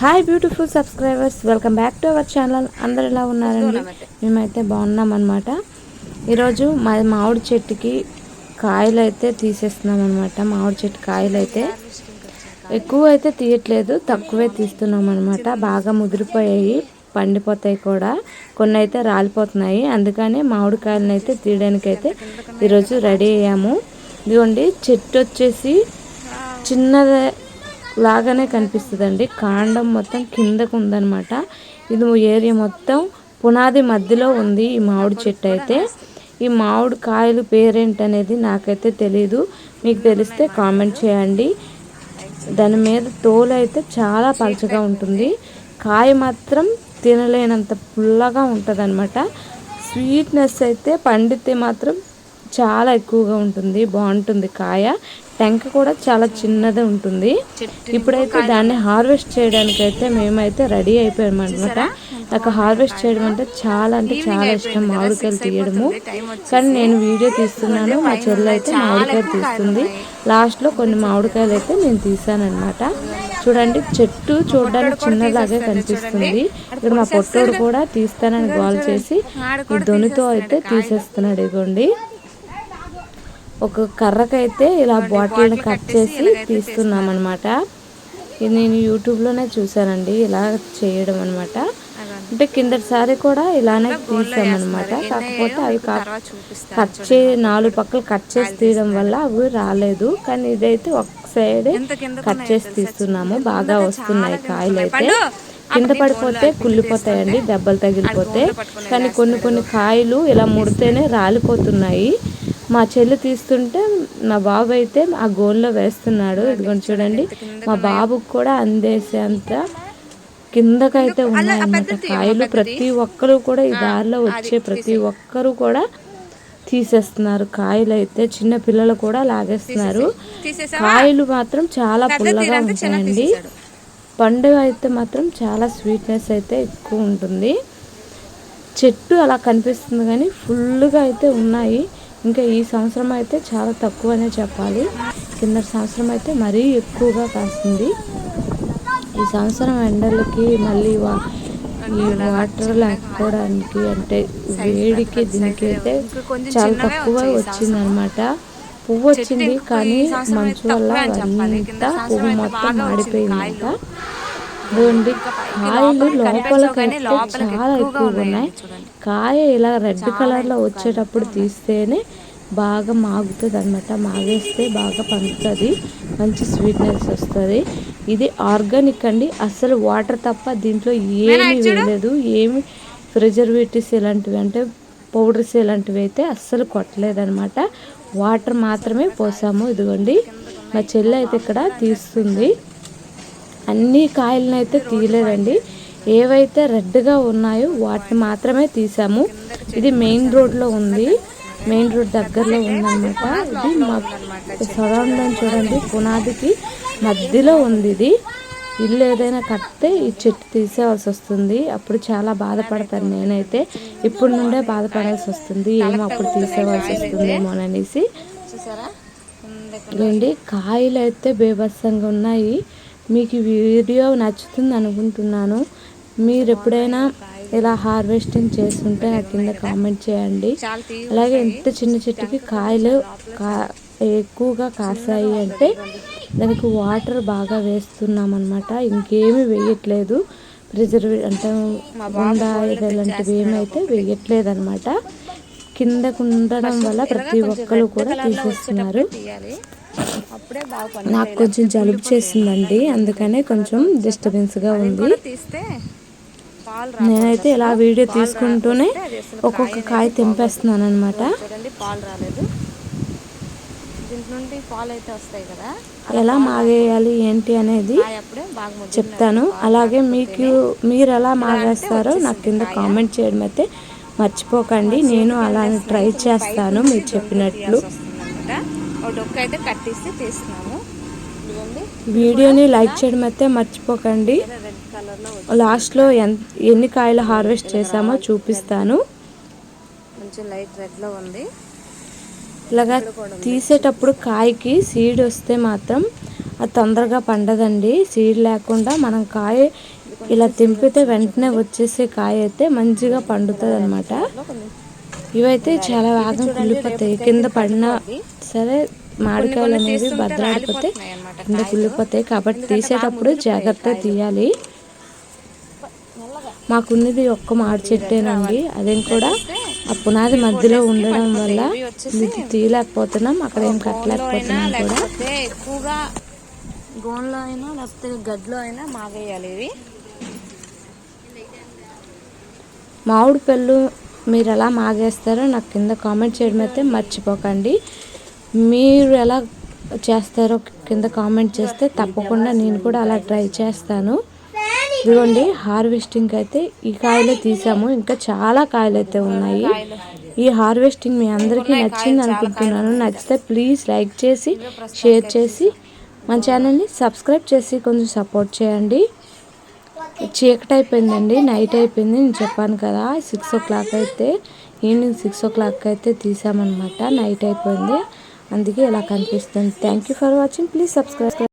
Hi beautiful subscribers welcome back to our channel అందరు ఎలా ఉన్నారండి? మేమైతే బాగున్నాం అనమాట ఈరోజు మా మామిడి చెట్టుకి కాయలు అయితే తీసేస్తున్నాం అనమాట మామిడి చెట్టు కాయలు అయితే ఎక్కువ అయితే తీయట్లేదు తక్కువే తీస్తున్నాం అనమాట బాగా ముదిరిపోయాయి పండిపోతాయి కూడా. కొన్ని అయితే రాలిపోతున్నాయి. అందుకని మామిడికాయలను అయితే తీయడానికి అయితే ఈరోజు రెడీ అయ్యాము. ఇదిగోండి చెట్టు వచ్చేసి చిన్నదే లాగానే కనిపిస్తుందండి. కాండం మొత్తం కిందకు ఉందనమాట ఇది ఏరియా మొత్తం పునాది మధ్యలో ఉంది ఈ మామిడి చెట్టు అయితే. ఈ మామిడి కాయలు పేరేంటనేది నాకైతే తెలీదు. మీకు తెలిస్తే కామెంట్ చేయండి. దాని మీద తోలు అయితే చాలా పలచగా ఉంటుంది. కాయ మాత్రం తినలేనంత పుల్లగా ఉంటుంది స్వీట్నెస్ అయితే పండితే మాత్రం చాలా ఎక్కువగా ఉంటుంది బాగుంటుంది కాయ. టెంక కూడా చాలా చిన్నది ఉంటుంది. ఇప్పుడైతే దాన్ని హార్వెస్ట్ చేయడానికి అయితే మేమైతే రెడీ అయిపోయాం అనమాట నాకు హార్వెస్ట్ చేయడం అంటే చాలా అంటే చాలా ఇష్టం మామిడికాయలు తీయడము. కానీ నేను వీడియో తీస్తున్నాను మా చెల్లి అయితే మామిడికాయలు తీస్తుంది. లాస్ట్లో కొన్ని మామిడికాయలు అయితే నేను తీసాను అనమాట చూడండి చెట్టు చూడడానికి చిన్నలాగే కనిపిస్తుంది. ఇక్కడ మా పొట్టోడు కూడా తీస్తానని గోల్ చేసి ఈ దొనితో అయితే తీసేస్తున్నాడు ఇదిగోండి. ఒక కర్రకైతే ఇలా బాటిల్ని కట్ చేసి తీస్తున్నాం అనమాట ఇది నేను యూట్యూబ్లోనే చూసానండి ఇలా చేయడం అనమాట అంటే కిందటిసారి కూడా ఇలానే తీసామన్నమాట. కాకపోతే అవి కట్ చే నాలుగు పక్కలు కట్ చేసి తీయడం వల్ల అవి రాలేదు. కానీ ఇదైతే ఒక సైడ్ కట్ చేసి తీస్తున్నాము. బాగా వస్తున్నాయి కాయలు అయితే కింద పడిపోతే కుళ్ళిపోతాయండి దెబ్బలు తగిలిపోతే. కానీ కొన్ని కొన్ని కాయలు ఇలా ముడితేనే రాలిపోతున్నాయి. మా చెల్లి తీస్తుంటే మా బాబు అయితే ఆ గోల్లో వేస్తున్నాడు. ఇదిగోండి చూడండి. మా బాబుకు కూడా అందేసేంత కిందకైతే ఉన్నాయన్నమాట కాయలు ప్రతి ఒక్కరు కూడా ఈ దారిలో వచ్చే ప్రతి ఒక్కరు కూడా తీసేస్తున్నారు. కాయలు అయితే చిన్న పిల్లలు కూడా లాగేస్తున్నారు. కాయలు మాత్రం చాలా పుల్లగా ఉంటాయండి. పండుగ అయితే మాత్రం చాలా స్వీట్నెస్ అయితే ఎక్కువ ఉంటుంది. చెట్టు అలా కనిపిస్తుంది కానీ ఫుల్గా అయితే ఉన్నాయి. ఇంకా ఈ సంవత్సరం అయితే చాలా తక్కువనే చెప్పాలి. కింద సంవత్సరం అయితే మరీ ఎక్కువగా కాసింది ఈ సంవత్సరం ఎండలకి మళ్ళీ వా ఈ వాటర్ లేకపోవడానికి అంటే వేడికి దీనికి అయితే చాలా తక్కువ వచ్చిందనమాట. పువ్వు వచ్చింది కానీ మంచు వల్ల అంతా పువ్వు మొత్తం మాడిపోయిందంట. ఇదిగోండి. కాయలు లోపలకైతే చాలా ఎక్కువగా ఉన్నాయి కాయ ఇలా రెడ్ కలర్లో వచ్చేటప్పుడు తీస్తేనే బాగా మాగుతుంది అనమాట మాగేస్తే బాగా పండుతుంది. మంచి స్వీట్నెస్ వస్తుంది. ఇది ఆర్గానిక్ అండి. అసలు వాటర్ తప్ప దీంట్లో ఏమీ వేయలేదు. ఏమి ప్రిజర్వేటివ్స్ ఇలాంటివి అంటే పౌడర్స్ ఇలాంటివి అయితే అస్సలు కొట్టలేదనమాట వాటర్ మాత్రమే పోసాము. ఇదిగోండి. మా చెల్లి అయితే ఇక్కడ తీస్తుంది. అన్ని కాయలను అయితే తీయలేదండి. ఏవైతే రెడ్గా ఉన్నాయో వాటిని మాత్రమే తీసాము. ఇది మెయిన్ రోడ్లో ఉంది. మెయిన్ రోడ్ దగ్గరలో ఉందన్నమాట. ఇది మా సరౌండింగ్ చూడండి పునాదికి మధ్యలో ఉంది ఇది. ఇల్లు ఏదైనా కడితే ఈ చెట్టు తీసేవాల్సి వస్తుంది. అప్పుడు చాలా బాధపడతాను నేనైతే. ఇప్పుడు నుండే బాధపడాల్సి వస్తుంది. ఏమో అప్పుడు తీసేవాల్సి వస్తుందేమో అనేసి. చూడండి కాయలు అయితే బేభత్సంగా ఉన్నాయి. మీకు వీడియో నచ్చుతుంది అనుకుంటున్నాను. మీరు ఎప్పుడైనా ఇలా హార్వెస్టింగ్ చేస్తుంటే నా కింద కామెంట్ చేయండి. అలాగే ఎంత చిన్న చెట్టుకి కాయలు కా ఎక్కువగా కాసాయి అంటే దానికి వాటర్ బాగా వేస్తున్నాం అనమాట ఇంకేమీ వేయట్లేదు. ప్రిజర్వ్ అంటే ఉండా ఇలాంటివి ఏమైతే వేయట్లేదు అనమాట కిందకు ఉండడం వల్ల ప్రతి ఒక్కరు కూడా తీసేస్తున్నారు. నాకు కొంచెం జలుబు చేసిందండి. అందుకనే కొంచెం డిస్టర్బెన్స్గా ఉంది. నేనైతే ఇలా వీడియో తీసుకుంటూనే ఒక్కొక్క కాయ తెంపేస్తున్నాను అనమాట ఎలా మాగేయాలి ఏంటి అనేది చెప్తాను. అలాగే మీకు మీరు ఎలా మాగేస్తారో నాకు కింద కామెంట్ చేయడం అయితే మర్చిపోకండి. నేను అలా ట్రై చేస్తాను మీరు చెప్పినట్లు. అయితే కట్టేసి తీస్తున్నాము. వీడియోని లైక్ చేయడం అయితే మర్చిపోకండి. లాస్ట్లో ఎన్ని కాయలు హార్వెస్ట్ చేసామో చూపిస్తాను. కొంచెం లైట్ రెడ్లో ఉంది. ఇలాగా తీసేటప్పుడు కాయకి సీడ్ వస్తే మాత్రం అది తొందరగా పండదండి. సీడ్ లేకుండా మనం కాయ ఇలా తెంపితే వెంటనే వచ్చేసే కాయ అయితే మంచిగా పండుతుంది అనమాట ఇవైతే చాలా వేగం కుళ్ళిపోతాయి కింద పడినా సరే మామిడికాయలు అనేవి భద్రాడిపోతే కింద కుళ్ళిపోతాయి కాబట్టి తీసేటప్పుడు జాగ్రత్త తీయాలి. మాకున్నది ఒక్క మామిడి చెట్టేనండి. అదేం కూడా ఆ పునాది మధ్యలో ఉండడం వల్ల ఇది తీయలేకపోతున్నాం. అక్కడ ఏం కట్టలేకపోతున్నాం కూడా. ఎక్కువగా గోన్లో అయినా లేకపోతే గడ్లో అయినా మాగేయాలి ఇవి. మామిడి పళ్ళు మీరు ఎలా మాగేస్తారో నాకు కింద కామెంట్ చేయడం అయితే మర్చిపోకండి. మీరు ఎలా చేస్తారో కింద కామెంట్ చేస్తే తప్పకుండా నేను కూడా అలా ట్రై చేస్తాను. ఇదిగోండి హార్వెస్టింగ్ అయితే ఈ కాయలే తీసాము. ఇంకా చాలా కాయలు అయితే ఉన్నాయి. ఈ హార్వెస్టింగ్ మీ అందరికీ నచ్చింది అనుకుంటున్నాను. నచ్చితే ప్లీజ్ లైక్ చేసి షేర్ చేసి మన ఛానల్ని సబ్స్క్రైబ్ చేసి కొంచెం సపోర్ట్ చేయండి. చీకటి అయిపోయిందండి నైట్ అయిపోయింది. నేను చెప్పాను కదా సిక్స్ ఓ క్లాక్ అయితే ఈవినింగ్ సిక్స్ ఓ క్లాక్ అయితే తీసామన్నమాట. నైట్ అయిపోయింది. అందుకే ఇలా కనిపిస్తుంది. Thank you for watching please subscribe